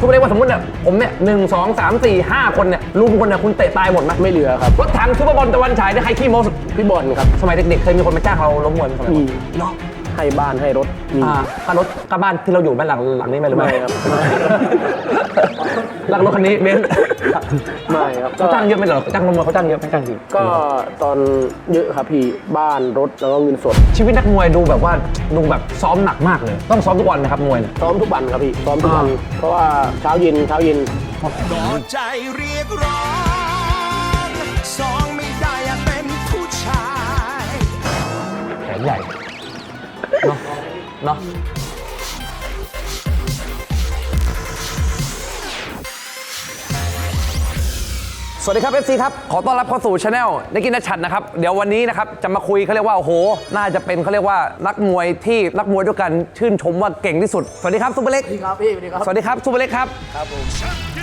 ทุกเรียกว่าสมมติเนี่ยผมเนี่ยหนึ่งสองสามสี่ห้าคนเนี่ยรุมคนเนี่ยคุณเตะตายหมดไหมไม่เหลือครับ รถถังซุปเปอร์บอลตะวันฉายเนี่ยใครขี้โม้สุดพี่บอลครับ สมัยเด็กๆเคยมีคนมาจ้างเราล้มมวยไหมสมัยก่อนมีเนาะ ให้บ้านให้รถมีอ่าค่ารถค่าบ้านที่เราอยู่บ้านหลังหลังนี้ไหมหรือไม่ไม่ครับหลังรถคันนี้เบนซ์ไม่ครับเขาจ้างเยอะไหมเหรอจ้างล้มมวยเขาจ้างเยอะไหมจ้างจริงก็ตอนเยอะครับพี่บ้านรถแล้วก็เงินสดชีวิตนักมวยดูแบบว่าดูแบบซ้อมหนักมากเลย ต้องซ้อมทุกวันนะครับมวยเนี่ย ซ้อมทุกวันครับพี่ซ้อมทุกวัน อ่า เพราะว่าเช้าเย็นเช้าเย็นต่อใจเรียกร้องสองไม่ได้อยากเป็นผู้ชาย แขนใหญ่ เนาะเนาะสวัสดีครับ FC ครับ ขอต้อนรับเข้าสู่ช anel นักกินนักชัดนะครับ เดี๋ยววันนี้นะครับ จะมาคุยเขาเรียกว่า โอ้โห น่าจะเป็นเขาเรียกว่านักมวยที่นักมวยด้วยกันชื่นชมว่าเก่งที่สุด สวัสดีครับซุปเปอร์เล็กครับพี่สวัสดีครับ สวัสดีครับซุปเปอร์เล็กครับ Champion of the world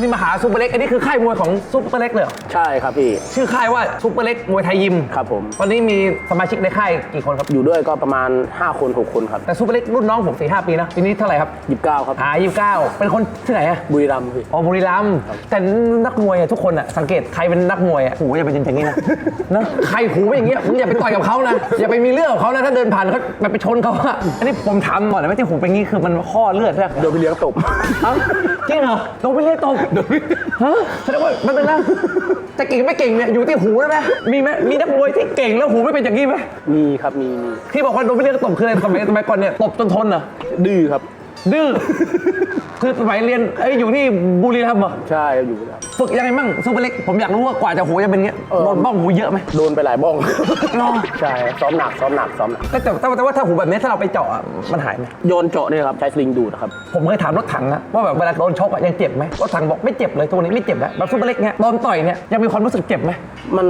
วันนี้มาหาซุปเปอร์เล็ก อันนี้คือค่ายมวยของซุปเปอร์เล็กเลยเหรอใช่ครับพี่ ชื่อค่ายว่าซุปเปอร์เล็กมวยไทยยิมครับผม ตอนนี้มีสมาชิกในค่ายกี่คนครับ อยู่ด้วยก็ประมาณ 5 คน 6 คนครับแต่ซุปเปอร์เล็กรุ่นน้องผมสี่ห้าปีนะปีนี้เท่าไหร่ครับ29ครับ อ่ายี่สิบเก้าเป็นคนที่ไหนอะบุรีรัมย์พี่ อ๋อบุรีรัมย์แต่นักมวยอะทุกคนอะสังเกตใครเป็นนักมวยอะหูอย่าเป็นอย่างนี้นะนะใครหูเป็นอย่างเงี้ยมึงอย่าไปต่อยกับเขานะอย่าไปมีเรื่องกับเขานะถ้าเดินผ่านเขาไปไปชนเขาอะอันนี้ผมถามก่อนนะว่าที่หูเป็นอย่างงี้คือมันข้อเลือดใช่ไหมโดนพี่เลี้ยงตบเอ้าจริงเหรอโดนไปเรียกตบฮะแสดงว่ามันเป็นนะจะเก่งไม่เก่งเนี่ยอยู่ที่หูได้ไหมมีไหมมีนักมวยที่เก่งแล้วหูไม่เป็นอย่างนี้ไหมมีครับมีมีที่บอกว่าโดนไปเรียกตบคืออะไรสมัยสมัยก่อนเนี่ยตบจนทนเหรอดื้อครับ ดื้อ คือสมัยเรียนเอ้ยอยู่ที่บุรีรัมย์เหรอใช่อยู่บุรีรัมย์ฝึกยังไงมั่งซูเปอร์เล็ก ผมอยากรู้ว่ากว่าจะหูจะเป็นเงี้ยเออ โดนบ้องหูเยอะไหม โดนไปหลายบ้อง หรอ ใช่ซ้อมหนักซ้อมหนักซ้อมหนักแต่แต่แต่ว่าแต่ว่าถ้าหูแบบนี้ถ้าเราไปเจาะอะมันหายไหมโยนเจาะเนี่ยครับใช้สลิงดูดครับ ผมเคยถามรถถังนะว่าแบบเวลาโดนชกอะยังเจ็บไหมรถถังบอกไม่เจ็บเลยตัวนี้ไม่เจ็บแล้วแบบซูเปอร์เล็กเนี่ยโดนต่อยเนี่ยยังมีความรู้สึกเจ็บไหมมัน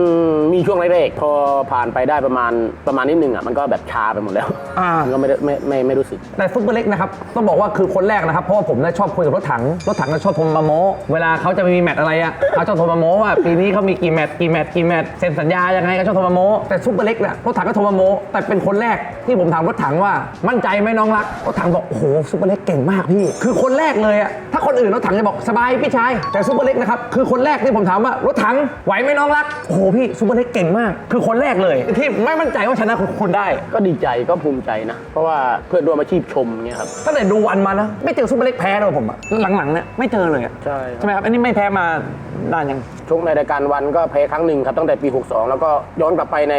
มีช่วงแรกๆพอผ่านไปได้ประมาณประมาณนิดนึงอะมันก็แบบชาไปหมดแล้วอ่า มันก็ไม่ได้ไม่ไม่ไม่รู้สึก แต่ซูเปอร์เล็กนะครับต้องบอกว่าคือคนแรกนะครับ เพราะว่าผมเนี่ยชอบคุยกับรถถัง รถถังก็ชอบโทรมาโม้เวลาเขาจะมีแมตช์อะไรอะเขาชอบโทรมาโม้ว่าปีนี้เขามีกี่แมตช์กี่แมตช์กี่แมตช์เซ็นสัญญายังไงก็ชอบโทรมาโม้แต่ซูเปอร์เล็กเนี่ยรถถังก็โทรมาโม้แต่เป็นคนแรกที่ผมถามรถถังว่ามั่นใจไหมน้องรักรถถังบอกโอ้โหซูเปอร์เล็กเก่งมากพี่ คือคนแรกเลยอะถ้าคนอื่นรถถังจะบอกสบายพี่ชายแต่ซูเปอร์เล็กนะครับคือคนแรกที่ผมถามว่ารถถังไหวไหมน้องรักโอ้โหพี่ซูเปอร์เล็กเก่งมาก คือคนแรกเลยที่ไม่มั่นใจว่าชนะคุณได้ ก็ดีใจก็ภูมิใจนะ เพราะว่าเพื่อนร่วมอาชีพชมเงี้ยครับตั้งแต่ดูวันมานะไม่เจอซูเปอร์เล็กแพ้เลยผมอะหลังๆเนี่ยไม่เจอเลยอะใช่ครับ ใช่ไหมครับ อันนี้ไม่แพ้มานานยัง ชกในรายการวันก็แพ้ครั้งหนึ่งครับตั้งแต่ปี 62 แล้วก็ย้อนกลับไปใน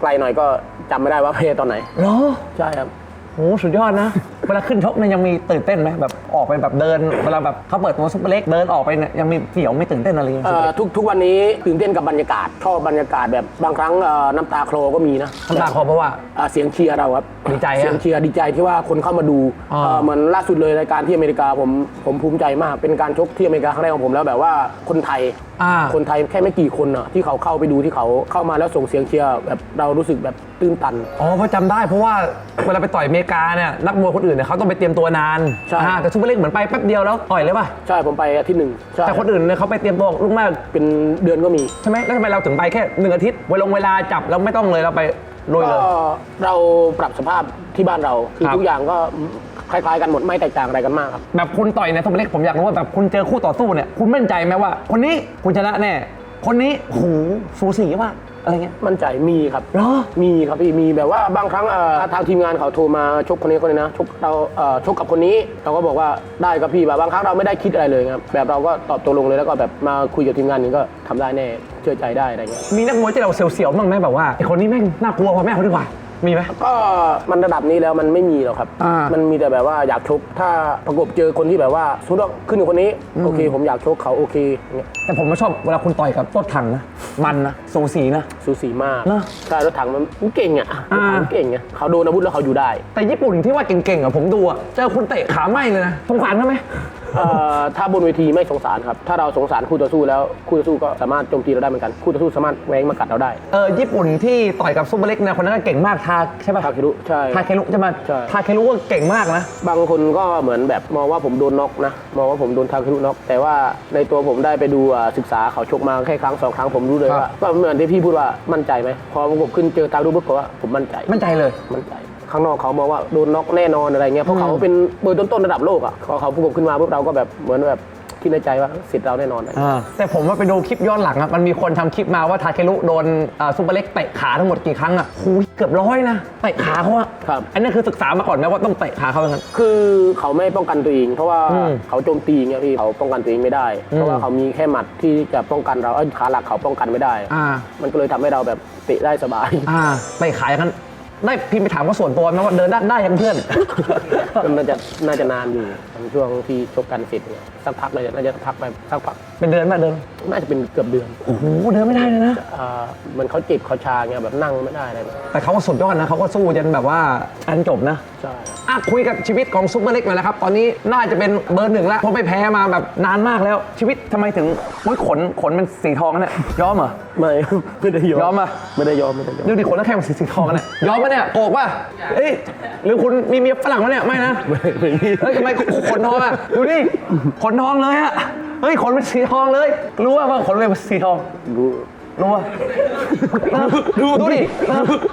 ไกลหน่อยก็จำไม่ได้ว่าแพ้ตอนไหน เหรอ ใช่ครับ โหสุดยอดนะ เวลาขึ้นชกเนี่ยยังมีตื่นเต้นไหมแบบออกไปแบบเดินเวลาแบบเขาเปิดตัวซูเปอร์เล็กเดินออกไปเนี่ยยังมีเสียวไม่ตื่นเต้นอะไรอย่างเงี้ยเอ่อทุกทุกวันนี้ตื่นเต้นกับบรรยากาศชอบบรรยากาศแบบบางครั้งเอ่อน้ำตาคลอก็มีนะน้ำตาคลอเพราะว่าอ่าเสียงเชียร์เราครับดีใจอะเสียงเชียร์ดีใจที่ว่าคนเข้ามาดูอ่า เอ่อเหมือนล่าสุดเลยรายการที่อเมริกาผมผมภูมิใจมาก เป็นการชกที่อเมริกาครั้งแรกของผมแล้วแบบว่าคนไทยอ่า คนไทยแค่ไม่กี่คนอะที่เขาเข้าไปดูที่เขาเข้ามาแล้วส่งเสียงเชียร์แบบเรารู้สึกแบบตื้นตัน อ๋อเพราะจำได้เพราะว่าเวลาไปต่อยอเมริกาเนี่ยนักมวยคนอื่นเนี่ยเขาต้องไปเตรียมตัวนานใช่ อ่าแต่ซูเปอร์เล็กเหมือนไปแป๊บเดียวแล้วต่อยเลยป่ะใช่ผมไปอาทิตย์หนึ่งใช่แต่คนอื่นเนี่ยเขาไปเตรียมตัวล่วงหน้าเป็นเดือนก็มี ใช่ไหมแล้วทำไมเราถึงไปแค่หนึ่งอาทิตย์เวลาเวลาจับเราไม่ต้องเลยเราไปลุยก็เลย เราปรับสภาพที่บ้านเราคือครับทุกอย่างก็ คล้ายๆกันหมดไม่แตกต่างอะไรกันมากครับ แบบคุณต่อยเนี่ยทอมเล็กผมอยากรู้ว่าแบบคุณเจอคู่ต่อสู้เนี่ยคุณมั่นใจไหมว่า คนนี้คุณชนะแน่ คนนี้โหสูสีว่าอะไรเงี้ยมั่นใจมีครับเหรอมีครับพี่มีแบบว่าบางครั้งเอ่อทางทีมงานเขาโทรมาชกคนนี้คนนี้นะชกเราเอ่อชกกับคนนี้เราก็บอกว่าได้ครับพี่แบบบางครั้งเราไม่ได้คิดอะไรเลยครับแบบเราก็ตอบตกลงเลยแล้วก็แบบมาคุยกับทีมงานนี้ก็ทำได้แน่เชื่อใจได้อะไรเงี้ยมีนักมวยที่เราเสียวๆบ้างไหมแบบว่าไอคนนี้แม่งน่ากลัวกว่าแม่เขาดีกว่า มีไหม ก็มันระดับนี้แล้วมันไม่มีหรอกครับ อ่ามัมันมีแต่แบบว่าอยากชก ถ้าประกบเจอคนที่แบบว่าสมมติว่าขึ้นกับคนนี้ โอเค ผมอยากชกเขาโอเคอย่างเงี้ยแต่ผมไม่ชอบเวลาคุณต่อยกับรถถังนะ มันนะ สูสีนะ สูสีมากเหรอใช่รถถังมันมันเก่งอะรถถังมันเก่งอะเขาโดนอาวุธแล้วเขาอยู่ได้ แต่ญี่ปุ่นที่ว่าเก่งๆอะผมดูอะเจอคุณเตะขาไหมเลยนะสงสารเขาไหม เอ่อถ้าบนเวทีไม่สงสารครับ ถ้าเราสงสารคู่ต่อสู้แล้วคู่ต่อสู้ก็สามารถโจมตีเราได้เหมือนกันคู่ต่อสู้สามารถแหวงมากัดเราได้ เออญี่ปุ่นที่ต่อยกับซุปเปอร์เล็กเนี่ยคนนั้นก็เก่งมากทาใช่ป่ะทาเครุใช่ทาเคลุใช่ไหมใช่ ทาเคลุก็เก่งมากนะ บางคนก็เหมือนแบบมองว่าผมโดนน็อกนะมองว่าผมโดนทาเครุน็อกแต่ว่าในตัวผมได้ไปดูอ่าศึกษาเขาชกมาแค่ครั้งสองครั้งผมรู้เลยครับ ว่าก็เหมือนที่พี่พูดว่ามั่นใจไหมพอผมขึ้นเจอตาดูปุ๊บก็ว่าผมมั่นใจมั่นใจเลย มั่นใจ ข้างนอกเขาบอกว่าโดนน็อกแน่นอนอะไรเงี้ยเพราะเขาเป็นเบอร์ต้นๆระดับโลกอะพอเขาพูดผมขึ้นมาปุ๊บเราก็แบบเหมือนแบบคิดในใจว่าสิทธิ์เราแน่นอนแต่ผมว่าไปดูคลิปย้อนหลังอะมันมีคนทำคลิปมาว่าทาเคลุโดนอ่าซุปเปอร์เล็กเตะขาทั้งหมดกี่ครั้งอะหูยเกือบร้อยนะเตะขาเขาอะครับ อันนั้นคือศึกษามาก่อนไหมว่าต้องเตะขาเขาอย่างนั้น คือเขาไม่ป้องกันตัวเอง เพราะว่าอืมเขาโจมตีเงี้ยพี่เขาป้องกันตัวเองไม่ได้ เพราะว่าเขามีแค่หมัดที่จะป้องกันเราเอ้ยขาหลักเขาป้องกันไม่ได้ อ่า มันก็เลยทำให้เราแบบเตะได้สบาย อ่าเตะขาอย่างนั้น ได้พิมพ์ไปถามว่าส่วนตัวไหมว่าเดินได้ได้ยังเพื่อนก็น่าจะน่าจะนานอยู่ช่วงที่ชกกันเสร็จเนี่ยสักพักเลยน่าจะพักไปสักพักเป็นเดือนไหมเดินน่าจะเป็นเกือบเดือนโอ้โหเดินไม่ได้เลยนะอ่าเหมือนเขาเจ็บเขาชาเงี้ยแบบนั่งไม่ได้อะไรแบบแต่เขาก็สุดยอดนะเขาก็สู้จนแบบว่าอันจบนะ ใช่ อะคุยกับชีวิตของซุปเปอร์เล็กหน่อยนะครับ ตอนนี้น่าจะเป็นเบอร์หนึ่งแล้วเพราะไปแพ้มาแบบนานมากแล้ว ชีวิตทำไมถึงโอ้ยขนขนเป็นสีทองเนี่ยย้อมเหรอ ไม่ ไม่ได้ยอมยอมปะไม่ได้ยอมไม่ได้ยอม ดูดิขนแล้วแค่มันสีสีทองกันเนี่ยย้อมปะเนี่ยโกกปะเอ้ยหรือคุณมีเมียฝรั่งปะเนี่ยไม่นะไม่ไม่มีเฮ้ยทำไมขนทองอะดูดิขนทองเลยอะเฮ้ยขนเป็นสีทองเลย รู้ว่าว่าขนเป็นสีทองรู้ รู้ป่ะดูดูดิ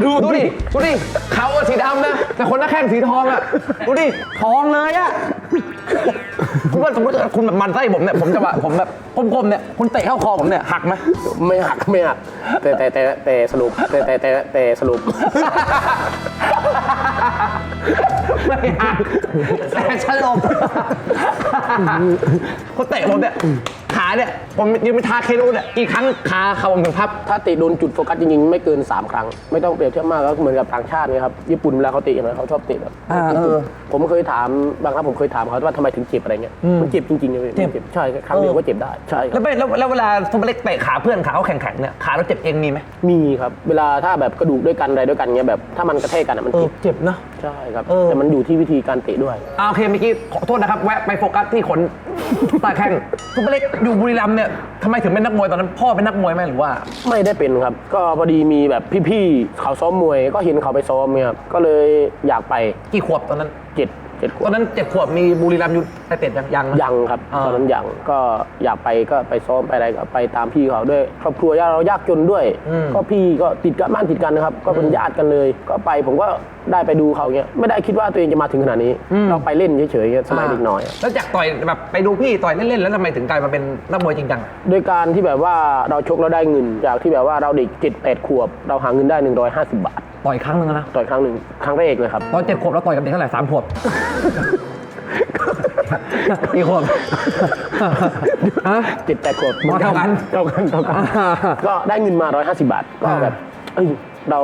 ดูดูดิดูดิเขาอะสีดำนะแต่คนหน้าแข้งสีทองอะดูดิทองเลยอะคุณว่าสมมติคุณแบบมันไส้ผมเนี่ยผมจะว่าผมแบบกลมๆเนี่ยคุณเตะเข้าคอผมเนี่ยหักไหมไม่หักไม่หักแต่แต่แต่แต่สรุปแต่แต่แต่แต่สรุปไม่หักแต่ฉลบคุณเตะผมเนี่ยขาเนี่ยผมยืนไปทาเคโรเนี่ยอีกครั้งขาเขาผมถึงพับถ้าเตะโดนจุดโฟกัสจริงๆ ไม่เกิน 3 ครั้ง ไม่ต้องเปรียบเทียบมากก็เหมือนกับต่างชาติไงครับญี่ปุ่นเวลาเขาเตะเห็นไหมเขาชอบเตะแบบอ่าเออ ผมเคยถามบางครั้งผมเคยถามเขาว่าทำไมถึงเจ็บอะไรเงี้ยมันเจ็บจริงๆเลยเจ็บมันใช่ครั้งเดียวก็เจ็บได้ใช่คแล้รับวไปแล้วแล้วเวลาซุปเปอร์เล็กเตะขาเพื่อนขาเขาแข็งๆเนี่ยขาเราเจ็บเองมีไหมมีครับ เวลาถ้าแบบกระดูกด้วยกันอะไรด้วยกันเงี้ยแบบถ้ามันกระแทกกันอะมันเออเจ็บเจ็บนะ ใช่ครับ เออ แต่มันอยู่ที่วิธีการเตะด้วย อ่าโอเคเมื่อกี้ขอโทษนะครับแวะไปโฟกัสที่ขนตาแข้งซุปเปอร์เล็กอยู่บุรีรัมย์เนี่ยทำไมถึงเป็นนักมวยตอนนั้นพ่อเป็นนักมวยไหมหรือว่าไม่ได้เป็นครับ ก็พอดีมีแบบพี่ๆเขาซ้อมมวย ก็เห็นเขาไปซ้อมเนี่ยครับก็เลยอยากไปกี่ขวบตอนนั้นเจ็ดเจ็ดขตวอบนนั้นเจ็ดขวบมีบุรีรัมย์อยู่แต่เต็ดยังยังนะ ยังครับอ่า ตอนนั้นยังก็อยากไปก็ไปซ้อมไปอะไรก็ไปตามพี่เขาด้วยครอบครัวญาติเรายากจนด้วยก็พี่ก็ติดกันบ้านติดกันนะครับ ก็เป็นญาติกันเลย ก็ไปผมก็ได้ไปดูเขาเงี้ยไม่ได้คิดว่าตัวเองจะมาถึงขนาดนี้ เราไปเล่นเฉยๆเงี้ยสมัยเด็กน้อยอะแล้วจากต่อยแบบไปดูพี่ต่อยเล่นๆแล้วทำไมถึงกลายมาเป็นนักมวยจริงจัง โดยการที่แบบว่าเราชกแล้วได้เงิน จากที่แบบว่าเราเด็กเจ็ดแปดขวบ เราหาเงินได้ 150 บาท ต่อยครั้งหนึงนะต่อยครั้งหนึ่งครั้งแรกเลยครับ ตอนเจ็ดขวบเราต่อยกับเด็กเท่าไหร่สามขวบ กี่ขวบ ฮะ เจ็ดแปดขวบอ๋อเท่ากันเท่ากันเท่ากัน ก็ได้เงินมา 150 บาท ก็อ่าแบบเอ้ยเรา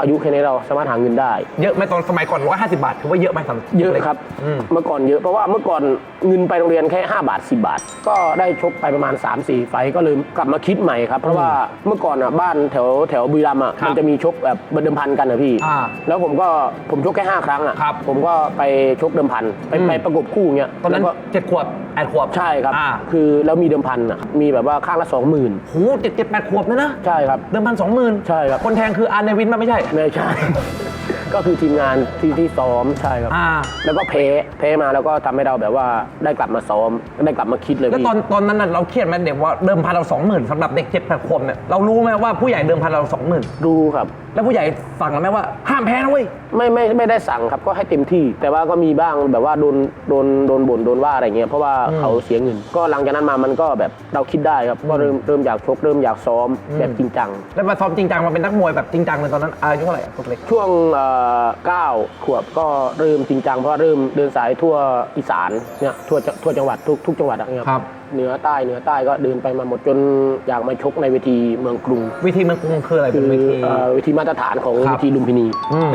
อายุแค่นี้เราสามารถหาเงินได้ เยอะไหมตอนสมัยก่อน 150 บาทถือว่าเยอะไหมสำหเยอะครับ อืมเมื่อก่อนเยอะเพราะว่าเมื่อก่อนเงินไปโรงเรียนแค่ 5 บาท 10 บาท ก็ได้ชกไปประมาณ 3-4 ไฟต์ก็เลยกลับมาคิดใหม่ครับ เพราะว่าเมื่อก่อนอะบ้านแถวแถวบุรีรัมย์อะครับมันจะมีชกแบบเดิมพันกันนะพี่ อ่าแล้วผมก็ผมชกแค่5ครั้งอะครับผมก็ไปชกเดิมพันไปอืม ไปประกบคู่เงี้ยตอนนั้นแล้วก็เจ็ดขวบแปดขวบใช่ครับ อ่าคือแล้วมีเดิมพันอะมีแบบว่าข้างละสองหมื่นโหเจ็ดเจ็ดแปดขวบนะนะ ใช่ครับ เดิมพันสองหมื่นใช่ครับ คนแทงคืออาร์เนวินมาไม่ใช่ไม่ใช่ ก็คือทีมงานที่ที่ซ้อมใช่ครับ อ่า แล้วก็แพ้แพ้มาแล้วก็ทำให้เราแบบว่าได้กลับมาซ้อมได้กลับมาคิดเลยแล้วพี่ตอนตอนนั้นน่ะเราเครียดไหมเด็กว่าเดิมพันเราสองหมื่นสำหรับเด็กเจ็ดแปดขวบเนี่ยเรารู้ไหมว่าผู้ใหญ่เดิมพันเราสองหมื่นดูครับ แล้วผู้ใหญ่สั่งเราไหมว่าห้ามแพ้นะเว้ย ไม่ไม่ไม่ได้สั่งครับก็ให้เต็มที่ แต่ว่าก็มีบ้างแบบว่าโดนโดนโดนบ่นโดนว่าอะไรเงี้ยเพราะว่าเขาเสียเงิน ก็หลังจากนั้นมามันก็แบบเราคิดได้ครับก็เริ่มเริ่มอยากชกเริ่มอยากซ้อมแบบจริงจังแล้วมาซ้อมจริงจังมาเป็นนักมวยแบบจริงจังเลยตอนนั้นอายุเท่าไหร่อะตัวเล็ก ช่วงเอ่อเก้าขวบก็เริ่มจริงจังเพราะว่าเริ่มเดินสายทั่วอีสานเนี่ยทั่วจังทั่วจังหวัดทุกทุกจังหวัดอะเนี่ยครับ เหนือใต้เหนือใต้ก็เดินไปมาหมดจนอยากมาชกในเวทีเมืองกรุงวิธีเมืองกรุงคืออะไรคืเป็นอวิธี เอ่อเวทีมาตรฐานของครัเวบทีลุมพินีอืม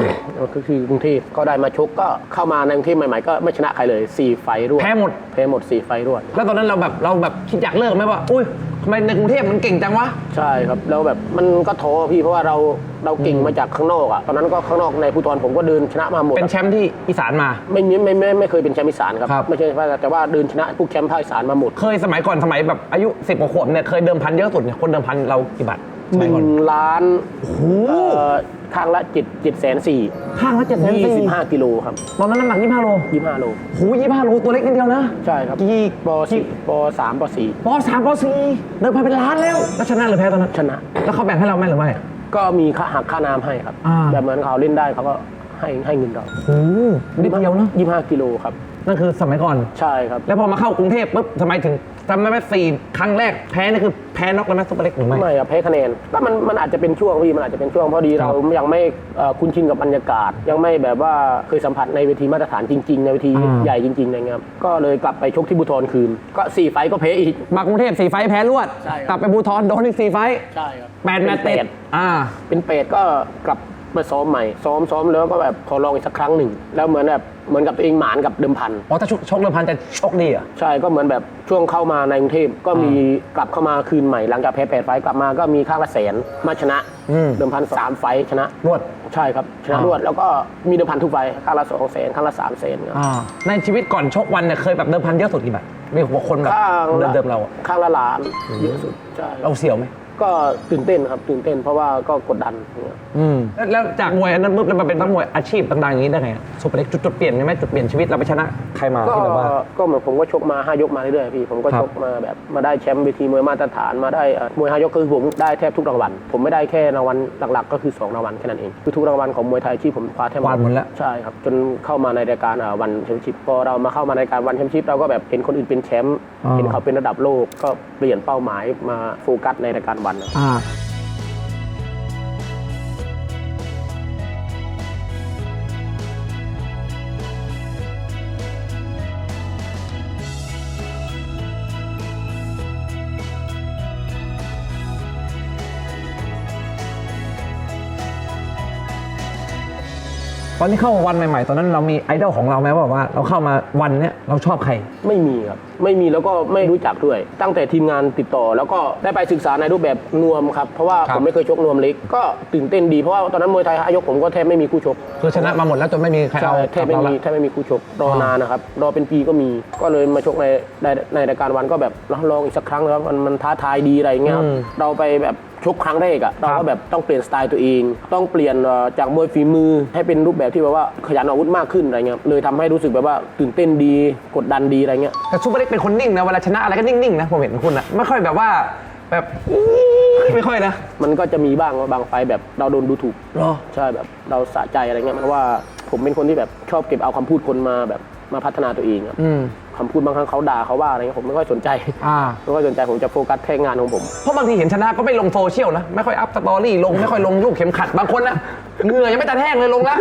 ก็คือกรุงเทพก็ได้มาชกก็เข้ามาในกรุงเทพใหม่ๆก็ไม่ชนะใครเลย 4 ไฟล์รวดแพ้หมด แพ้หมด 4 ไฟล์รวด แล้วตอนนั้นเราแบบเราแบบคิดอยากเลิกไหมว่า อุ้ย ทำไมในกรุงเทพมันเก่งจังวะ ใช่ครับแล้วแบบมันก็ท้อพี่เพราะว่าเราเราเก่งมาจากข้างนอกอะตอนนั้นก็ข้างนอกในภูทรผมก็เดินชนะมาหมดเป็นแชมป์ที่อีสานมา ไม่ไม่ไม่ไม่ไม่เคยเป็นแชมป์อีสานครับครับ ไม่ใช่ว่าแต่ว่าเดินชนะพวกแชมป์ภาคอีสานมาหมดเคยสมัยก่อนสมัยแบบอายุสิบกว่าขวบเนี่ยเคยเดิมพันเยอะสุดเนี่ยคนเดิมพันเรากี่บาทสหมัยนึ่ก่อนงล้านโอ้โห เอ่อ ข้างละเจ็ดเจ็ดแสนสี่ข้างละเจ็ดแสนยี่สี่สิบห้ากิโลครับตอนนั้นน้ำหนักยี่ห้าโลยี่ห้าโลโหยี่ห้าโลตัวเล็กนิดเดียวนะ ใช่ครับกี่ปสี่ปสามปสี่ปสามปสี่เดิมพันเป็นล้านแล้ว แล้วชนะหรือแพ้ตอนนั้นชนะ แล้วเขาแบ่งให้เราไหมหรือไม่ ก็มีค่าหักค่าน้ำให้ครับ อ่า แบบเหมือนเขาเล่นได้เขาก็ให้ให้เงินเราโอ้โหนิดเดียวเนอะยี่ห้ากิโลครับ นั่นคือสมัยก่อน ใช่ครับ แล้วพอมาเข้ากรุงเทพปุ๊บทำไมถึง ทำไมไม่สี่ครั้งแรกแพ้นี่คือแพ้น็อกแล้วไหมซุปเปอร์เล็กหรือไม่ ไม่ครับแพ้คะแนนก็มันมันอาจจะเป็นช่วงพี่มันอาจจะเป็นช่วงพอดีครัเราบยังไม่เอ่อคุ้นชินกับบรรยากาศ ยังไม่แบบว่าเคยสัมผัสในเวทีมาตรฐานจริง ๆ ในเวทีอ่าใหญ่จริงๆอะไรเงี้ยครับก็เลยกลับไปชกที่บุทรคืน ก็สี่ไฟต์ก็แพ้อีก มากรุงเทพสี่ไฟท์แพ้รวด ใช่ครับ กลับไปบูทอนโดนอีกสี่ไฟท์ใช่ครับ แปดแมตช์ติดอ่า เป็นเป็ดก็กลับ มาซ้อมใหม่ ซ้อมซ้อมแล้วก็แบบขอลองอีกสักครั้งหนึ่ง แล้วเหมือนแบบเหมือนกับตัวเองหมานกับเดิมพัน อ๋อถ้าชกชกเดิมพันจะชกดีเหรอะ ใช่ก็เหมือนแบบช่วงเข้ามาในกรุงเทพก็มีกลับเข้ามาคืนใหม่หลังจากแพ้แปดไฟต์กลับมาก็มีข้างละแสนมาชนะอืม เดิมพันสามไฟต์ชนะรวด ใช่ครับชนะอ่ารวดแล้วก็มีเดิมพันทุกไฟต์ข้างละสองแสนข้างละสามแสนครับ อ่าในชีวิตก่อนชกวันเนี่ยเคยแบบเดิมพันเยอะสุดกี่บาทมีหัวคนแบบข้างละเดิมๆเราอะข้างละล้านเยอะสุดใช่เราเสียวไหมก็ตื่นเต้นครับตื่นเต้นเพราะว่าก็กดดันอย่างเงี้ยอืมแล้วแล้วจากมวยอันนั้นปุ๊บแล้วมาเป็นนักมวยอาชีพดังๆอย่างนี้ได้ไงอะซุปเปอร์เล็กจุดจุดเปลี่ยนใช่ไหมจุดเปลี่ยนชีวิตเราไปชนะใครมาก็ที่แบบว่า ก็เหมือนผมก็ชกมาห้ายกมาเรื่อยๆพี่ผมก็ครับ ชกมาแบบมาได้แชมป์เวทีมวยมาตรฐานมาได้เอ่อมวยห้ายกคือผมได้แทบทุกรางวัลผมไม่ได้แค่รางวัลหลักๆ ก็คือสองรางวัลแค่นั้นเองคือทุกรางวัลของมวยไทยที่ผมคว้าแทบกวาดหมดแล้ว ใช่ครับจนเข้ามาในรายการอ่าวันแชมเปี้ยนชิพพอเรามาเข้ามาในรายการวันแชมเปี้ยนชิพเราก็แบบเห็นคนอื่นเป็นแชมป์อ่าเห็นเขาเป็นระดับโลกก็เปลี่ยนเป้าหมายมาโฟกัสในรายการวันนะอ่า ตอนที่เข้าวันใหม่ ๆ ตอนนั้นเรามีไอดอลของเราไหมว่าแบบว่าเราเข้ามาวันเนี้ยเราชอบใคร ไม่มีครับ ไม่มีแล้วก็ไม่รู้จักด้วย ตั้งแต่ทีมงานติดต่อ แล้วก็ได้ไปศึกษาในรูปแบบนวมครับ เพราะว่าครับ ผมไม่เคยชกนวมเล็ก ก็ตื่นเต้นดี เพราะว่าตอนนั้นมวยไทยอายกผมก็แทบไม่มีคู่ชกคือชนะมาหมดแล้วจนไม่มีใครใช่เอาแทบไม่กับเรามีละแทบไม่มีคู่ชกรอนานนะครับ รอเป็นปีก็มี ก็เลยมาชกในในในรายการวันก็แบบลองอีกสักครั้งแล้วมันมันท้าทายดีอะไรอย่างเงี้ยครับ อืม เราไปแบบ ชกครั้งแรกอะเราครัก็บแบบต้องเปลี่ยนสไตล์ตัวเอง ต้องเปลี่ยนเอ่อจากมวยฝีมือ ให้เป็นรูปแบบที่แบบว่าขยันอาวุธมากขึ้นอะไรเงี้ยเลยทำให้รู้สึกแบบว่าตื่นเต้นดีกดดันดีอะไรเงี้ยแต่ซูเปอร์เล็กเป็นคนนิ่งนะเวลาชนะอะไรก็นิ่งๆนะผมเห็นคุณอะไม่ค่อยแบบว่าแบบไม่ค่อยนะ มันก็จะมีบ้างว่าบางไฟล์แบบเราโดนดูถูกหรอใช่แบบเราสะใจอะไรเงี้ยมันว่าผมเป็นคนที่แบบชอบเก็บเอาคำพูดคนมาแบบมาพัฒนาตัวเองครับอืม คำพูดบางครั้งเขาด่าเขาว่าอะไรเงี้ยผมไม่ค่อยสนใจอ่า ไม่ค่อยสนใจผมจะโฟกัสแค่งานของผม เพราะบางทีเห็นชนะก็ไม่ลงโซเชียลนะ ไม่ค่อยอัพสตอรี่ลงไม่ค่อยลงรูปเข็มขัดบางคนนะเหงื่อยังไม่ตะแห้งเลยลงละ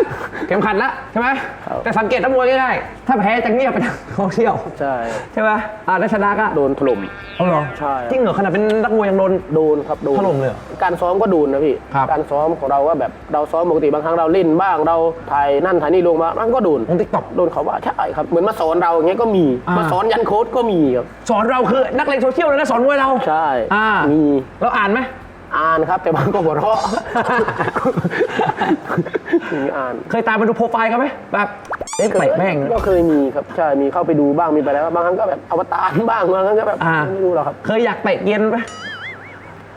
เข็มขัดละใช่ไหมครับ แต่สังเกตนักมวยง่ายๆถ้าแพ้จะเงียบไปทางโซเชียลใช่ใช่ไหมอ่าถ้าชนะก็โดนถล่ม เอาเหรอใช่จริงเหรอขนาดเป็นนักมวยยังโดน โดนครับโดนถล่มเลยเหรอการซ้อมก็โดนนะพี่ ครับ การซ้อมของเราว่าแบบเราซ้อมปกติบางครั้งเราเล่นบ้างเราถ่ายนั่นถ่ายนี่ลงมามันก็โดน ลงทิกตอก โดนเขาว่าใช่ครับเหมือนมาสอนเราอย่างเงี้ยก็มีอ่าม มาสอนยันโค้ดก็มีครับ สอนเราคือนักเลงโซเชียลเลยนะสอนมวยเราใช่อ่ามี เราอ่านไหม อ่านครับ แต่บางก็หัวเราะ มีอ่านเคยตามมาดูโปรไฟล์เขาไหมแบบเอ๊ะเตะแม่ง ก็เคยมีครับใช่มีเข้าไปดูบ้างมีไปแล้วบางครั้งก็แบบอวตารบ้างบางครั้งก็แบบอ่า ไม่รู้หรอกครับ เคยอยากเตะเกียนไหม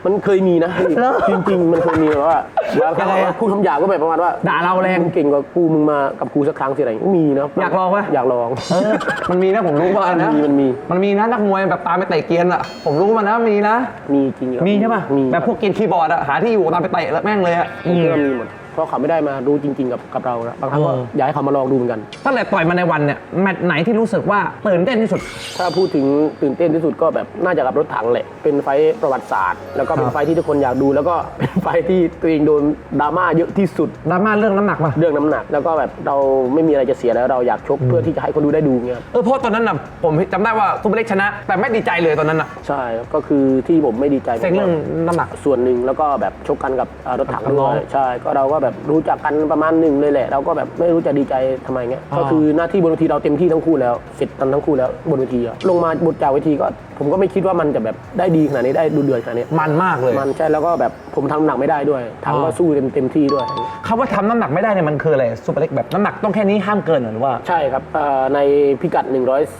มันเคยมีนะเหรอ จริงๆ มันเคยมีแบบว่าบางครั้งยังไงอะ พูดคำหยาบก็แบบประมาณว่าด่าเราแรง มึเก่งกว่ากูมึงมากับกูสักครั้งสิอะไรอย่างเงี้ยมีนะอยากลองปะอยากลอง เออมันมีนะผมรู้ว่านะมันมีมันมี มันมีนะนักมวยแบบตามไปเตะเกียนอะ ผมรู้มานะมีนะ มีจริงครับมีใช่ป่ะ มีแบบพวกเกียนคีย์บอร์ดอะหาที่อยู่ตามไปเตะแล้วแม่งเลยอะมีก็มีหมด เพราะเขาไม่ได้มารู้จริง ๆ กับกับเรานะบางครั้งก็เออ อยากให้เขามาลองดูเหมือนกัน ตั้งแต่ต่อยมาในวันเนี่ยแมตช์ไหนที่รู้สึกว่าตื่นเต้นที่สุด ถ้าพูดถึงตื่นเต้นที่สุดก็แบบน่าจะกับรถถังแหละ เป็นไฟท์ประวัติศาสตร์ แล้วก็เป็คนรับ ไฟท์ที่ทุกคนอยากดู แล้วก็เป็นไฟท์ที่ตัวเองโดนดราม่าเยอะที่สุด ดราม่าเรื่องน้ำหนักป่ะเรื่องน้ำหนัก แล้วก็แบบเราไม่มีอะไรจะเสียแล้วเราอยากชกเพื่อที่จะให้คนดูได้ดูเงี้ยครับเออเพราะตอนนั้นน่ะผมจำได้ว่าซูเปอร์เล็กชนะ แต่ไม่ดีใจเลยตอนนั้นน่ะใช่ครับก็คือที่ผมไม่ดีใจเซ็งเรื่องน้ำหนัก ส่วนหนึ่งแล้วก็แบบชกกันกับอ่ารถถังกับน้ด้อวง ยใช่ก็เราก็แบบรู้จักกันประมาณหนึ่งเลยแหละ เราก็แบบไม่รู้จะดีใจทำไมเงี้ยอ่าก็คือหน้าที่บนเวทีเราเต็มที่ทั้งคู่แล้ว เสร็จกันทั้งคู่แล้วบนเวทีอะลงมาบนจากเวทีก็ ผผมก็ไม่คิดว่ามันจะแบบได้ดีขนาดนี้ได้ดูเดือดขนาดนี้มันมากเลยมันใช่แล้วก็แบบผมทำน้ำหนักไม่ได้ด้วยทางก็สู้เต็มเต็มที่ด้วย คำว่าทำน้ำหนักไม่ได้เนี่ยมันคืออะไรซูเปอร์เล็กแบบน้ำหนักต้องแค่นี้ห้ามเกินหรือว่าใช่ครับเอ่อในพิกัด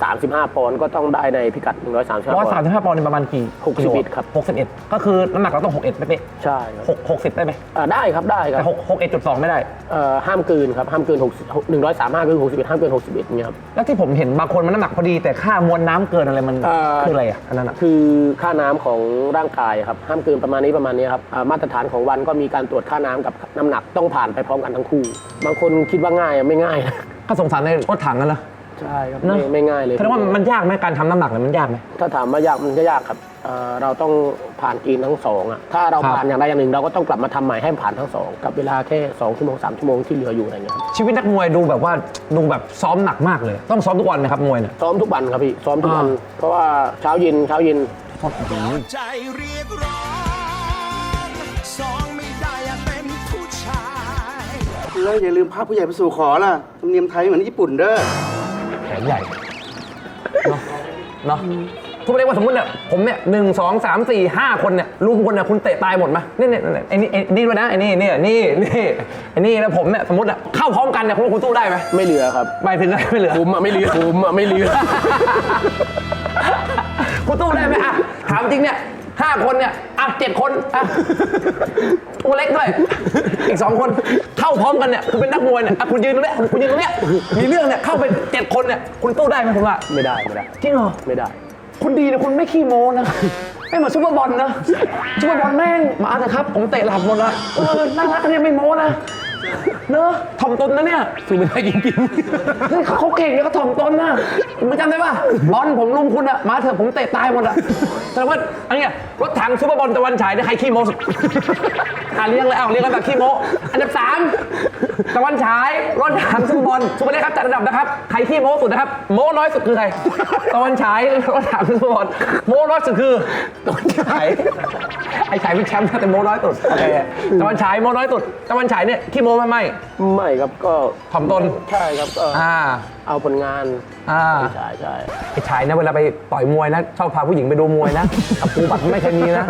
135 ปอนด์ก็ต้องได้ในพิกัด 135ปร้ออยนสามด์ สิบห้าปอนด์นี่ประมาณกี่หกสิบเอ็ดครับ หกสิบเอ็ดก็คือน้ำหนักเราต้องหกเอ็ดเป๊ะใช่ครับๆหกหกสิบได้ไหมอ่าได้ครับได้ครัแต่บหกหกเอ็ดจุดสองไม่ได้ เอ่อห้ามเกินครับห้ามเกิน60 135คือ61ห้ามเกิน61เนี่ยครับ แล้วที่ผมเห็นบางคนมันน้ำหนักพอดีแต่ค่ามวลน้ำเกินอะไรมันเอ่อคืออะไรอะอันนั้นอะ คือค่าน้ำของร่างกายครับห้ามเกินประมาณนี้ประมาณนี้ครับอ่ามาตรฐานของวันก็มีการตรวจค่าน้ำกับน้ำหนักต้องผ่านไปพร้อมกันทั้งคู่ บางคนคิดว่าง่ายอะไม่ง่ายนะ ถ้าสงสารในรถถังกันนะ ใช่ครับเนอะ ไม่ไม่ง่ายเลยแสดงว่ามันยากไหมการทำน้ำหนักเนี่ยมันยากไหม ถ้าถามว่ายากมันก็ยากครับเอ่อเราต้องผ่านเกีนทั้งสองอะถ้าเราครับ ผ่านอย่างใดอย่างหนึ่งเราก็ต้องกลับมาทำใหม่ให้ผ่านทั้งสองกับเวลาแค่2ชั่วโมง3ชั่วโมงที่เหลืออยู่อะไรเงี้ยครับชีวิตนักมวยดูแบบว่าดูแบบซ้อมหนักมากเลย ต้องซ้อมทุกวันไหมครับมวยเนี่ย ซ้อมทุกวันครับพี่ซ้อมทุกวัน อ่า เพราะว่าเช้าเย็นเช้าเย็น ใจเรียกร้องสองไม่ได้อยากเป็นผู้ชาย แล้วอย่าลืมพาผู้ใหญ่ไปสู่ขอล่ะธรรมเนียมไทยเหมือนญี่ปุ่นเด้อ แขนใหญ่เนาะเนาะทุกเรียกว่าสมมติเนี่ยผมเนี่ยหนึ่งสองสามสี่ห้าคนเนี่ยลุมคนเนี่ยคุณเตะตายหมดไหมนี่เนี่ยเนี่ยไอ้นี่ไอ้นี่ด้วยนะไอ้นี่เนี่ยนี่นี่ไอ้นี่แล้วผมเนี่ยสมมติอะเข้าพร้อมกันเนี่ยคุณว่าคุณสู้ได้ไหมไม่เหลือครับ ไม่ถึงไงไม่เหลือ ผมอะไม่เหลือ ผมอะไม่เหลือ คุณสู้ได้ไหมอะถามจริงเนี่ย ห้าคนเนี่ย อะเจ็ดคน อะตัวเล็กด้วย อีกสองคนเข้าพร้อมกันเนี่ยคุณเป็นนักมวยเนี่ยอะคุณยืนตรงเนี้ยคุณยืนตรงเนี้ยมีเรื่องเนี่ยเข้าไปเจ็ดคนเนี่ยคุณสู้ได้ไหมคุณว่าไม่ได้ไม่ได้จริงเหรอไม่ได้ คุณดีนะคุณไม่ขี้โม้นะไม่เหมือนซุปเปอร์บอลนะซุปเปอร์บอลแม่งมาเถอะครับผมเตะหลับหมดละเออน่ารักนะเนี่ยไม่โม้นะ เนอะถ่อมตนนะเนี่ยสู้ไม่ได้จริงเฮ้ยเขาเก่งเนี่ยเขาถ่อมตนนะมึงจำได้ป่ะบอลผมลุมคุณอะมาเถอะผมเตะตายหมดอะแต่ว่าอันเนี้ยรถถังซุปเปอร์บอลตะวันฉายเนี่ยใครขี้โม้สุดอะเรียงเลยเอาเรียงกันแบบขี้โม้ อันดับสามตะวันฉายรถถังซุปเปอร์บอลซุปเปอร์เล็กครับจัดอันดับนะครับ ใครขี้โม้สุดนะครับ โม้น้อยสุดคือใคร ตะวันฉายรถถังซุปเปอร์บอลโม้น้อยสุดคือตะวันฉาย ไอ้ฉายเป็นแชมป์นะแต่โม้น้อยสุดโอเคตะวันฉายโม้น้อยสุด ตะวันฉายเนี่ยขี้โม้ไหมไม่ๆไม่ครับก็ถ่อมตนใช่ครับก็อ่าเอาผลงานอ่าใช่ใช่ ไอ้ชายนะเวลาไปต่อยมวยนะ ชอบพาผู้หญิงไปดูมวยนะกับปูบัตรไม่เคยมีนะ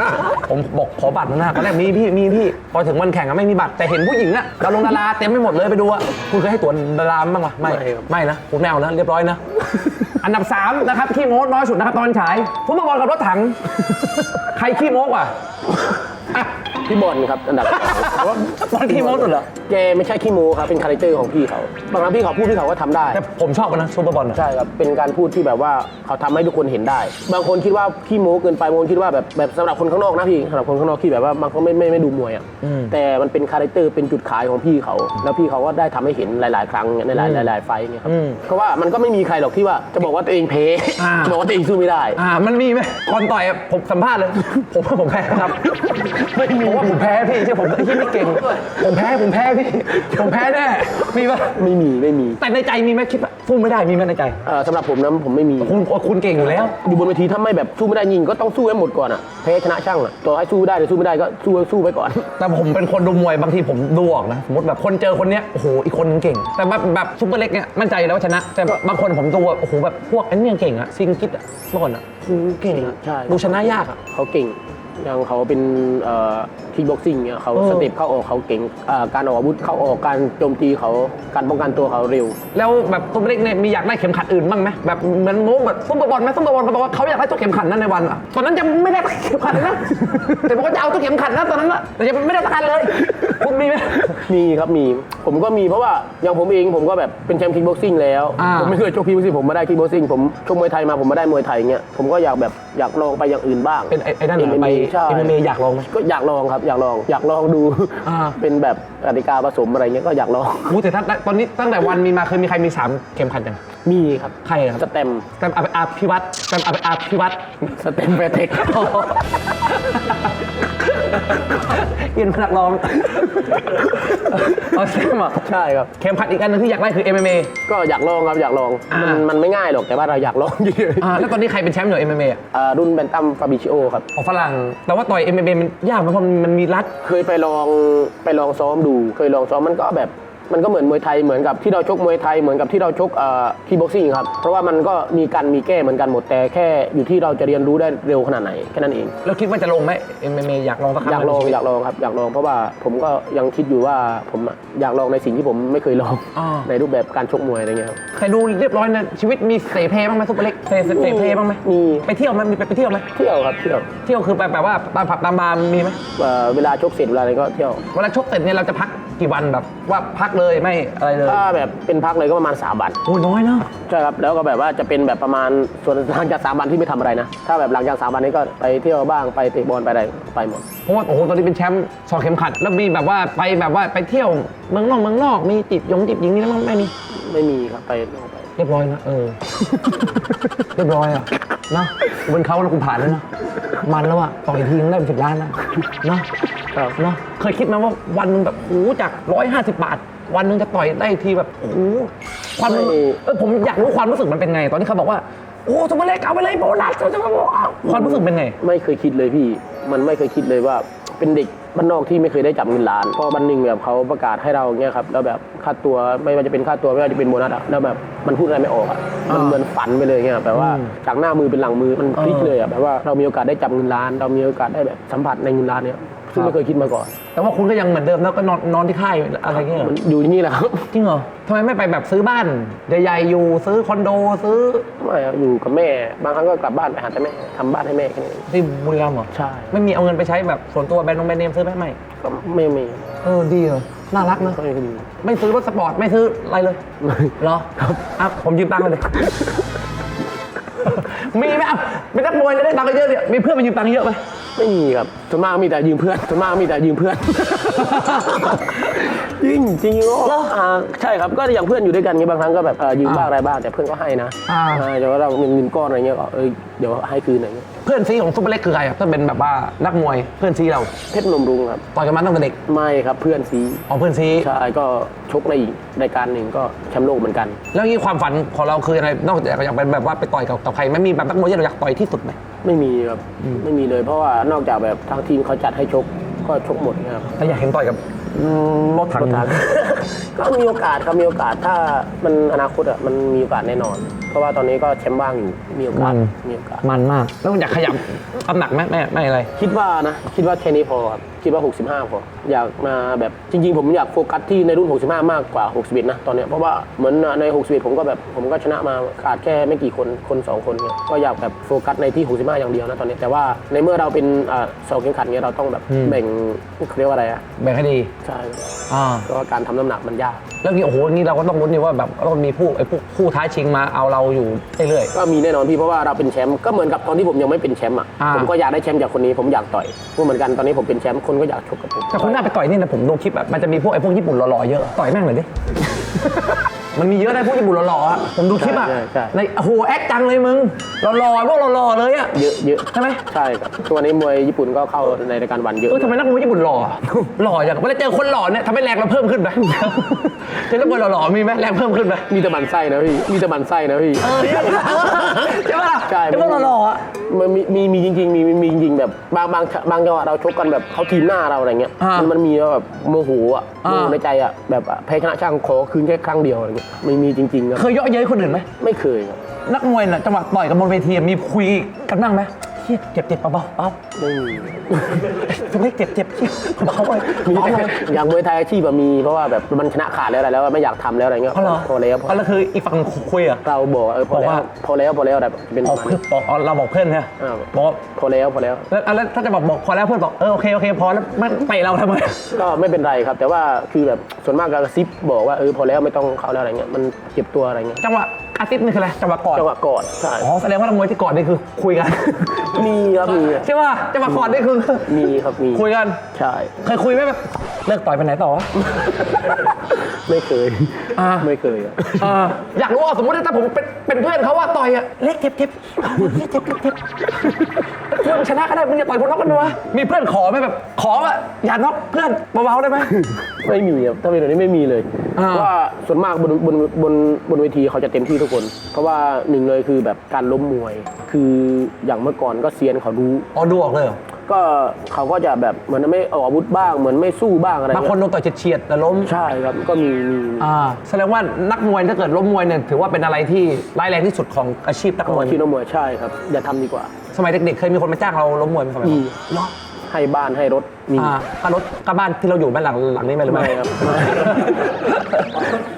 ผมบอกขอบัตรนะตอนแรกมีพี่มีพี่ พอถึงวันแข่งก็ไม่มีบัตรแต่เห็นผู้หญิงอะดารงดาราเต็มไปหมดเลยไปดูอะคุณเคยให้ตั๋วดาราบ้างปะไม่ไม่นะคุณแนวนะเรียบร้อยนะ อันดับสามนะครับขี้โม้น้อยสุดนะครับตอนฉายฟุตบอลกับรถถัง ใครขี้โม้กว่าอะ พี่บอลครับอันดับสองเพราะว่าบอลขี้โม้สุดเหรอ แกไม่ใช่ขี้โม้ครับเป็นคาแรคเตอร์ของพี่เขาบางครั้งพี่เขาพูดพี่เขาก็ทำได้ แต่ผมชอบมันนะซูเปอร์บอลอะใช่ครับ เป็นการพูดที่แบบว่าเขาทำให้ทุกคนเห็นได้ บางคนคิดว่าพี่โม้เกินไปบางคนคิดว่าแบบแบบสำหรับคนข้างนอกนะพี่สำหรับคนข้างนอกที่แบบว่าบางคนไม่ไม่ไม่ดูมวยอะแต่มันเป็นคาแรคเตอร์เป็นจุดขายของพี่เขา แล้วพี่เขาก็ได้ทำให้เห็นหลาย ๆ ครั้งในหลายหลายๆไฟท์เนี่ยครับเพราะว่ามันก็ไม่มีใครหรอกที่ว่าจะบอกว่าตัวเองแพ้อ่า จะบอกว่าตัวเองสู้ไม่ได้ อ่า มันมีไหมก่อนต่อยอะผมสัมภาษณ์เลย ผมว่าผมแพ้ครับ ไม่มีผมว่าผมแพ้พี่ใช่ผมไอ้ที่ไม่เก่งผมแพ้ผมแพ้พี่ผมแพ้แน่มีปะไม่มีไม่มี แต่ในใจมีไหมคิดว่าสู้ไม่ได้มีไหมในใจเอ่อสำหรับผมนะผมไม่มี คุณคุณเก่งอยู่แล้ว อยู่บนเวทีถ้าไม่แบบสู้ไม่ได้ยิงก็ต้องสู้ให้หมดก่อนอะแพ้ชนะช่างอะตัวให้สู้ได้หรือสู้ไม่ได้ก็สู้สู้ไปก่อน แต่ผมเป็นคนดูมวยบางทีผมดูออกนะสมมติแบบคนเจอคนเนี้ยโอ้โหอีกคนนึงเก่ง แต่แบบแบบซุปเปอร์เล็กเนี่ยมั่นใจแล้วว่าชนะ แต่บางคนผมดูอะโอ้โหแบบพวกไอ้เนี่ยเก่งอะซิงกิตอะเมื่อก่อนอะโอ้โหเก่งอะใช่ ดูชนะยากอะเขาเก่ง อย่างเขาเป็นคิกบ็อกซิ่งเนี่ยเขาเออสเต็ปเข้าออกเขาเก่งเอ่อการออกอาวุธเข้าออกการโจมตีเขาการป้องกันตัวเขาเร็ว แล้วแบบซุปเปอร์เล็กเนี่ยมีอยากได้เข็มขัดอื่นบ้างไหมแบบเหมือนโม้แบบซุปเปอร์บอลไหมซุปเปอร์บอลเขาบอกว่าเขาอยากได้ตัวเข็มขัดนั้นในวันอะตอนนั้นยังไม่ได้เข็มขัดเลยนะแต่บอกว่าจะเอาตัวเข็มขัดนะตอนนั้นอะแต่ยังไม่ได้ประกันเลยคุณมีไหมมีครับมี ผมก็มีเพราะว่าอย่างผมเองผมก็แบบเป็นแชมป์คิกบ็อกซิ่งแล้วอ่าผมไม่เคยชกคิกบ็อกซิ่งผมมาได้คิกบ็อกซิ่งผมชกมวยไทยมาผมมาได้มวยไทยเงี้ยผมก็อยากแบบอยากลองไปอย่างอื่นบ้างเป็นไอ้ไอ้นั่นเหรอไป MMA ใช่ เอ็มเออยากลองไหม ก็อยากลองครับอยากลองอยากลองดู อ่า เป็นแบบกติกาผสมอะไรเงี้ยก็อยากลองอู้แต่ถ้าตอนนี้ตั้งแต่วันมีมาเคยมีใครมีสามเข็มขัดยังมีครับใครอะครับสเต็มแต่อาอาพิวัตรแต่อาอาพิวัตร สเต็มแฟร์เทค เรียนนักร้องเอาใช่ไหมใช่ครับ เข็มขัดอีกอันหนึงที่อยากได้คือ MMA ก็อยากลองครับอยากลองอ่ามัมันมันไม่ง่ายหรอกแต่ว่าเราอยากลองเยอะอ่าแล้วตอนนี้ใครเป็นแชมป์อยู่ MMA อะๆอ่ารุ่นแบนตัมฟาบิชิโอครับ ของฝรั่ง แต่ว่าต่อย MMA มันยากไหมเพราะมันมันมีรัด เคยไปลองไปลองซ้อมดู เคยลองซ้อมมันก็แบบ มันก็เหมือนมวยไทยเหมือนกับที่เราชกมวยไทยเหมือนกับที่เราชกเอ่อคีบ็อกซิ่งครับ เพราะว่ามันก็มีการมีแก้เหมือนกันหมดแต่แค่อยู่ที่เราจะเรียนรู้ได้เร็วขนาดไหนแค่นั้นเองแล้วคิดว่าจะลงไหมเอ็มเออยากลองสักครั้งอยากลองในชีวิตอยากลองครับอยากลองเพราะว่าผมก็ยังคิดอยู่ว่าผมอะอยากลองในสิ่งที่ผมไม่เคยลองอ่าในรูปแบบการชกมวยอะไรเงี้ยครับเคยดูเรียบร้อยนะชีวิตมีเสเพบ้างไหมซุปเปอร์เล็กเสเสเสเพบ้างไหมมีไปเที่ยวไหมมีไปไปเที่ยวไหมเที่ยวครับเที่ยวเที่ยวคือไปแบบว่าตามผับตามบาร์มีไหมเอ่อเวลาชกเสร็จเวลาอะไรก็เที่ยวเวลาชกเสร็จเนี่ยเราจะพัก กี่วันแบบว่าพักเลยไม่อะไรเลยถ้าแบบเป็นพักเลยก็ประมาณ3วันโอ้ยน้อยเนอะใช่ครับแล้วก็แบบว่าจะเป็นแบบประมาณส่วนหลังจากสามวันที่ไม่ทำอะไรนะถ้าแบบหลังจากสามวันนี้ก็ไปเที่ยวบ้างไปเตะบอลไปอะไรไปหมด เพราะว่าโอ้โหตอนนี้เป็นแชมป์สองเข็มขัด แล้วมีแบบว่าไปแบบว่าไปเที่ยวเมืองนอกเมืองนอกมีจิบยงจิบยิงนี่มั้งไม่มี ไม่มีครับไปนอกไป เรียบร้อยนะเออ เรียบร้อยอะเนอะกูเป็นเขาแล้วกูผ่านแล้วนะมันแล้วอะต่ออีกทีนึงได้เป็นสิบล้านแล้วเนอะครับเนอะเคยคิดไหมว่าวันหนึงแบบโอ้โหจากร้อยห้าสิบบาท วันหนึงจะต่อยได้ทีแบบโอ้โหความมันเออผมอยากรู้ความรู้สึกมันเป็นไง ตอนที่เขาบอกว่าโอ้สมมติเล็กเอาไปเลยโบนัสจะมาบอกความรู้สึกเป็นไง ไม่เคยคิดเลยพี่ มันไม่เคยคิดเลยว่า เป็นเด็กบ้านนอกที่ไม่เคยได้จับเงินล้าน พอวันหนึ่งแบบเขาประกาศให้เราเงี้ยครับแล้วแบบค่าตัวไม่ว่าจะเป็นค่าตัวไม่ว่าจะเป็นโบนัสอะแล้วแบบมันพูดอะไรไม่ออกอะมันอ่าเหมือนฝันไปเลยเงี้ยแบบว่าจากหน้ามือเป็นหลังมือมันพลิกเลยอะแบบว่าเรามีโอกาสได้จับเงินล้าน เรามีโอกาสได้แบบสัมผัสในเงินล้านเนี้ย ซึ่งไม่เคยคิดมาก่อน แต่ว่าคุณก็ยังเหมือนเดิมแล้วก็นอนนอนที่ค่ายอะไรเงี้ยเหรอมันอยู่ที่นี่แหละครับจริงเหรอทำไมไม่ไปแบบซื้อบ้านใหญ่ๆอยู่ซื้อคอนโดซื้อไม่ครับอยู่กับแม่บางครั้งก็กลับบ้านไปหาแต่แม่ทำบ้านให้แม่แค่นี้เองที่บุรีรัมย์เหรอใช่ไม่มีเอาเงินไปใช้แบบส่วนตัวแบรนด์นงแบรนด์เนมซื้อไปให้ไหมก็ไม่มีเออดีเหรอน่ารักนะ ก็ไม่มีไม่ซื้อรถสปอร์ตไม่ซื้ออะไรเลยเหรอครับอะผมยืมตังค์เลย มีไหมอะเป็นนักมวยเลยได้ตังค์เยอะเนี่ยมีเพื่อนมายืมตังค์เยอะไหม ไม่มีครับส่วนมากมีแต่ยืมเพื่อนส่วนมากมีแต่ยืมเพื่อน จริงจริงๆก็อ่าใช่ครับก็อย่างเพื่อนอยู่ด้วยกันเงี้ยบางครั้งก็แบบเอ่อยืมบ้างอะไรบ้างแต่เพื่อนก็ให้นะอ่าเออแต่ว่าเรามีเงินก้อนอะไรเงี้ยก็เอยเดี๋ยวให้คืนอะไรเงี้ยเพื่อนซีของซุปเปอร์เล็กคือใครครับถ้าเป็นแบบว่านักมวยเพื่อนซีเราเพชรนมรุ้งครับ ต่อยกันมาตั้งแต่เด็กไม่ครับเพื่อนซีอ๋อเพื่อนซีใช่ก็ชกในอีกรายการหนึ่งก็แชมป์โลกเหมือนกัน แล้วนี่ความฝันของเราคืออะไรนอกจากอยากเป็นแบบว่าไปต่อยกับกับใครไหม่มีแบบนักมวยที่เราอยากต่อยที่สุดไหม ไม่มีครับไม่มีเลยเพราะว่านอกจากแบบทางทีมเขาจัดให้ชกก็ชกหมดนะครับแล้วอยากเห็นต่อยกับอืมรถถังรถถัง ก็มีโอกาสครับมีโอกาสถ้ามันอนาคตอะมันมีโอกาสแน่นอน เพราะว่าตอนนี้ก็แชมป์ว่างอยู่มีโอกาสมีโอกาสมันมาก แล้วอยากขยับน้ำหนักไหมไม่ไม่อะไร คิดว่านะคิดว่าแค่นี้พอครับ คิดว่า 65พออยากมาแบบจริง ๆ ผมอยากโฟกัสที่ในรุ่น 65 มากกว่า 61 นะ ตอนเนี้ยเพราะว่าเหมือนใน 61 ผมก็แบบผมก็ชนะมาขาดแค่ไม่กี่คนคน 2 คนเนี่ยก็อยากแบบโฟกัสในที่ 65 อย่างเดียวนะตอนนี้ แต่ว่าในเมื่อเราเป็นอ่าสองเข็มขัดเนี่ยเราต้องแบบอืม แบ่งเขาเรียกว่าอะไรอะแบ่งให้ดีใช่อ่าเพราะว่าการทำน้ำหนักมันยาก แล้วนี่โอ้โหนี่เราก็ต้องรุ้นนี่ว่าแบบต้องมีผู้ไอ้พวกคู่ท้าชิงมาเอาเราอยู่เรื่อย ก็มีแน่นอนพี่เพราะว่าเราเป็นแชมป์ก็เหมือนกับตอนที่ผมยังไม่เป็นแชมป์อะอ่า ผมก็อยากได้แชมป์จากคนนี้ผมอยากต่อยก็เหมือนกันตอนนี้ผมเป็นแชมป์คนก็อยากชกกับผม แต่คุณน่าไปต่อยนี่นะผมดูคลิปแบบมันจะมีพวกไอ้พวกญี่ปุ่นหล่อๆเยอะ ต่อยแม่งหน่อยดิ มันมีเยอะนะพวกญี่ปุ่นหล่อๆอะผมดูคลิปอะใช่ใช่ ในโอ้โหแอคจังเลยมึงหล่อๆพวกหล่อๆเลยอะเยอะเยอะใช่ไหมใช่ครับตัวนนี้มวยญี่ปุ่นก็เข้าในรายการวันเยอะเออทำไมนักมวยญี่ปุ่นหล่อหล่ออย่างเวลาเจอคนหล่อเนี่ยทำให้แรงเราเพิ่มขึ้นไหม เจอนักมวยหล่อๆมีไหมแรงเพิ่มขึ้นไหมมีแต่มันไส้นะพี่มีแต่มันไส้นะพี่เออใช่ปะล่ะใช่ใช่พวกหล่อๆอะมันมีมีมีจริงๆมีมีมีจริงๆแบบบางบางบางจังหวะเราชกกันแบบเขาทีมหน้าเราอะไรเงี้ยอ่ามัมันมันมีแบบโมโหอะอ่าโมโหในใจอะแบบแพ้ชนะช่างขอคืนแค่ครั้งเดียวอะไรเงี้ยไม่มีจริงๆครับเคยเยาะเย้ยคนอื่นไหมไม่เคยครับ นักมวยน่ะจังหวะต่อยกันบนเวทีมีคุยกันบ้างไหม เฮียเจ็บเจ็บเบาๆเบาไม่มีทำไมเจ็บเจ็บเฮียเบาเลยมีเบาแต่เลยอย่างมวยไทยอาชีพอะมีเพราะว่าแบบมันชนะขาดแล้วอะไรแล้วไม่อยากทำแล้วอะไรเงี้ยอ๋อเหรอพอแล้วพออ๋อแล้วคืออีกฝั่งคุยเหรอะเราบอกว่าเออพอบอกแล้วว่าพอแล้วพอแล้วแบบเป็นปอ๋อระมาณเพื่อนี้นบอกอ๋อเราบอกเพื่อนใช่ไหมอ่าบอกว่าพอแล้วพอแล้วแล้วแล้วถ้าจะบอกบอกพอแล้วเพื่อนบอกเออโอเคโอเคพอแล้วมันเตะเราทำไมก็ไม่เป็นไรครับ แต่ว่าคือแบบส่วนมากก็กระซิบบอกว่าเออพอแล้วไม่ต้องเข้าแล้วอะไรเงี้ยมันเจ็บตัวอะไรเงี้ยจังหวะอาทิตย์นี่คืออะไรจังหวะก่อนจังหวะกอดใช่อ๋อแสดงว่านักมวยที่ก่อนนี่คือคุยกันมีครับมีใช่ป่ะจังหวะก่อนนี่คือมีครับมีคุยกันใช่เคยคุยไหมแบบเลิกต่อยไปไหนต่อวะ ไม่เคยอ่า ไม่เคยอะอ่าอยากรู้ว่าสมมติถ้าผมเป็นเป็นเพื่อนเขาว่าต่อยอะเล็กเจ็บเจ็บเล็กเจ็บเจ็บเจ็บเพื่อนชนะก็ได้มึงอย่าต่อยคนน็อกกันวะมีเพื่อนขอไหมแบบขอว่าอย่าน็อกเพื่อนเบาๆได้ไหม ไม่มีครับถ้าเป็นแบบนี้ไม่มีเลยอ่าเพราะว่าส่วนมากบนบนบนบนเวทีเขาจะเต็มที่ทุกคน เพราะว่าหนึ่งเลยคือแบบการล้มมวย คืออย่างเมื่อก่อนก็เซียนเขารู้ อ๋อดูออกเลยเหรอ ก็เขาก็จะแบบเหมือนไม่ออกอาวุธบ้างเหมือนไม่สู้บ้างอะไรบางคนโดนต่อยเฉียดๆแต่ล้มใช่ครับก็มีมีมีอ่าแสดงว่านักมวยถ้าเกิดล้มมวยเนี่ยถือว่าเป็นอะไรที่ร้ายแรงที่สุดของอาชีพนักขอมวยงที่นักมวยใช่ครับอย่าทำดีกว่า สมัยเด็กๆเคยมีคนมาจ้างเราล้มมวยไหมสมัยก่อนมีเหรอ ให้บ้านให้รถมี อ่าค่ารถค่าบ้านที่เราอยู่บ้านหลังหลังนี้ไหมหรือไม่ไม่ครับ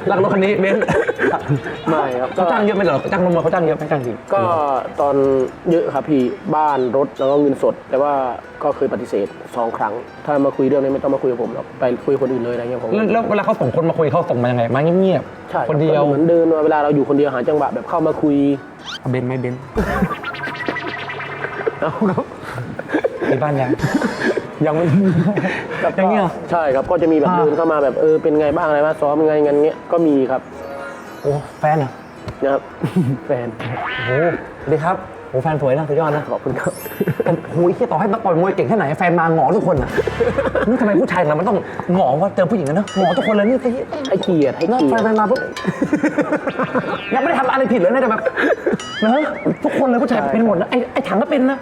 หลังรถคันนี้เบนซ์ไม่ครับก็เขาจ้างเยอะไหมเหรอจ้างล้มมวยเขาจ้างเยอะไหมจ้างจริงก็ตอนเยอะครับพี่บ้านรถแล้วก็เงินสด แต่ว่าก็เคยปฏิเสธสองครั้ง ถ้ามาคุยเรื่องนี้ไม่ต้องมาคุยกับผมหรอกไปคุยกับคนอื่นเลยอะไรเงี้ยผมแล้วแล้วเวลาเขาส่งคนมาคุยเขาส่งมายังไงมาเงียบใช่ๆคนเดียว ก็เหมือนเดินเวลาเราอยู่คนเดียวหาจังหวะแบบเข้ามาคุยเอาเบนซ์ไหมเบนซ์เอาครับ มีบ้านยัง ยังไม่แบบอย่างเงี้ยเหรอ ใช่ครับก็จะมีแบบอ่า เดินเข้ามาแบบเออเป็นไงบ้างอะไรบ้างซ้อมยังไงกันเงี้ยก็มีครับโอ้แฟนเหรอนะครับ แฟนโอ้โหสวัสดีครับโอ้แฟนสวยนะสุดยอดนะขอบคุณครับแต่โอ้ยที่ต่อให้มาต่อยมวยเก่งแค่ไหนแฟนมาหงอทุกคนอะนี่ทำไมผู้ชายเรามันต้องหงอว่าเจอผู้หญิงกันนะหงอทุกคนเลยนี่สิให้เกียรติให้เนอะเกียแฟรนติไปมาปุ๊บยังไม่ได้ทำอะไรผิดเลยนะแต่แบบเนอะทุกคนเลยผู้ชายเป็นหมดนะไอ้ไอ้ถังก็เป็นนะ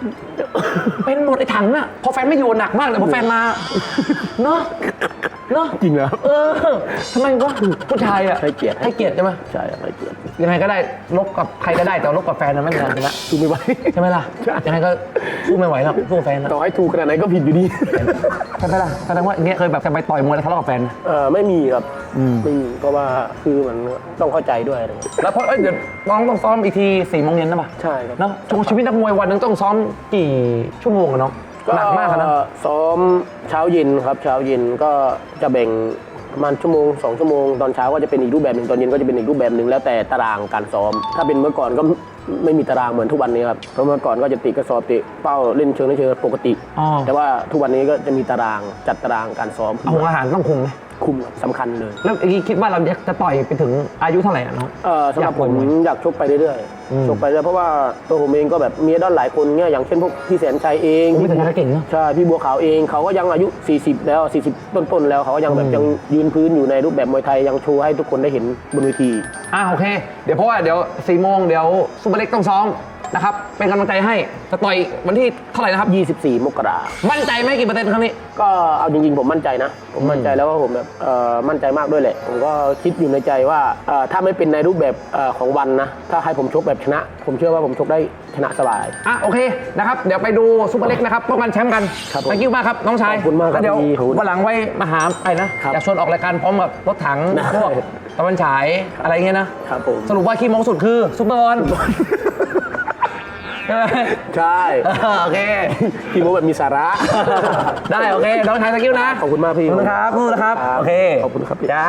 เป็นหมดไอ้ถังน่ะพอแฟนไม่อยู่หนักมากเลยพอแฟนมาเนอะ เนอะจริงแล้วเออทำไมวะผู้ชายอะให้เกียรติให้เกียรติใช่ไหมใช่ครับให้เกียรติยังไงก็ได้ลบกับใครก็ได้แต่ลบกับแฟนนะไม่นานนะสู้ไม่ไหวใช่ไหมล่ะใช่ยังไงก็สู้ไม่ไหวหรอกสู้กับแฟนนะต่อให้ถูกขนาดไหนก็ผิดอยู่ดีใช่ไหมล่ะแสดงว่าอย่างเงี้ยเคยแบบจะไปต่อยมวยแล้วทะเลาะกับแฟนไหมเออไม่มีครับไม่มีเพราะว่าคือมันต้องเข้าใจด้วยอะไรเงี้ยแล้วพอเอ้ยเดี๋ยวน้องต้องซ้อมอีกทีสี่โมงเย็นนะป่ะใช่ครับเนาะช่วงชีวิตนักมวยวันหนึงต้องซ้อมกี่ชั่วโมงอะน้อง หนักมากอะนะ ซ้อมเช้าเย็นครับ เช้าเย็นก็จะแบ่งประมาณชั่วโมงสองชั่วโมงตอนเช้าก็จะเป็นอีกรูปแบบหนึ่งตอนเย็นก็จะเป็นอีกรูปแบบหนึ่งแล้วแต่ตารางการซ้อม ถ้าเป็นเมื่อก่อนก็ไม่มีตารางเหมือนทุกวันนี้ครับเพราะเมื่อก่อนก็จะติกระสอบติเป้าเล่นเชิงเล่นเชิงปกติ อ๋อ แต่ว่าทุกวันนี้ก็จะมีตารางจัดตารางการซ้อม เอาอาหารต้องคุมไหม คุมครับสำคัญเลยแล้วอย่างนี้คิดว่าเราจะจะต่อยไปถึงอายุเท่าไหร่อะน้อง เอ่อสำหรับผมอยากปล่อยมวยอยากชกไปเรื่อยอืมๆชกไปเรื่อยเพราะว่าตัวผมเองก็แบบมีไอดอลหลายคนเนี่ยอย่างเช่นพวกพี่แสนชัยเองโอ้ยแต่ยังเก่งเนอะใช่พี่บัวขาวเองเขาก็ยังอายุ 40 แล้ว 40 ต้นๆแล้วเขาก็ยังแบบอืม ยังยืนพื้นอยู่ในรูปแบบมวยไทยยังโชว์ให้ทุกคนได้เห็นบนเวที อะโอเค เดี๋ยวเพราะว่าเดี๋ยวสี่โมงเดี๋ยวซูเปอร์เล็กต้องซ้อม นะครับ เป็นกำลังใจให้จะต่อยวันที่เท่าไหร่นะครับ 24 มกรามั่นใจไหมกี่เปอร์เซ็นต์ครั้งนี้ ก็เอาจริงๆผมมั่นใจนะ ผมมั่นใจแล้วก็ผมแบบเอ่อมั่นใจมากด้วยแหละ ผมก็คิดอยู่ในใจว่าเอ่อถ้าไม่เป็นในรูปแบบเอ่อของวันนะ ถ้าให้ผมชกแบบชนะ ผมเชื่อว่าผมชกได้ชนะสบาย อะโอเคนะครับ เดี๋ยวไปดูซูเปอร์เล็กนะครับป้องกันแชมป์กันครับผมขอบคุณมากครับน้องชายขอบคุณมากครับแล้วเดี๋ยวพี่ขอบคุณวันหลังไว้มาหาไอ้นะครับอยากชวนออกรายการพร้อมกับรถถังได้ พวกตะวันฉายอะไรเงี้ยนะครับผม สรุปว่าขี้โมงสุดคือซุปเปอร์บอล ใช่ไหมใช่เออโอเค พี่โมแบบมีสาระ ได้ โอเค น้องชายตะกิ้วนะ ขอบคุณมากพี่ขอบคุณครับนู่นนะครับครับ โอเค ขอบคุณครับพี่จ้า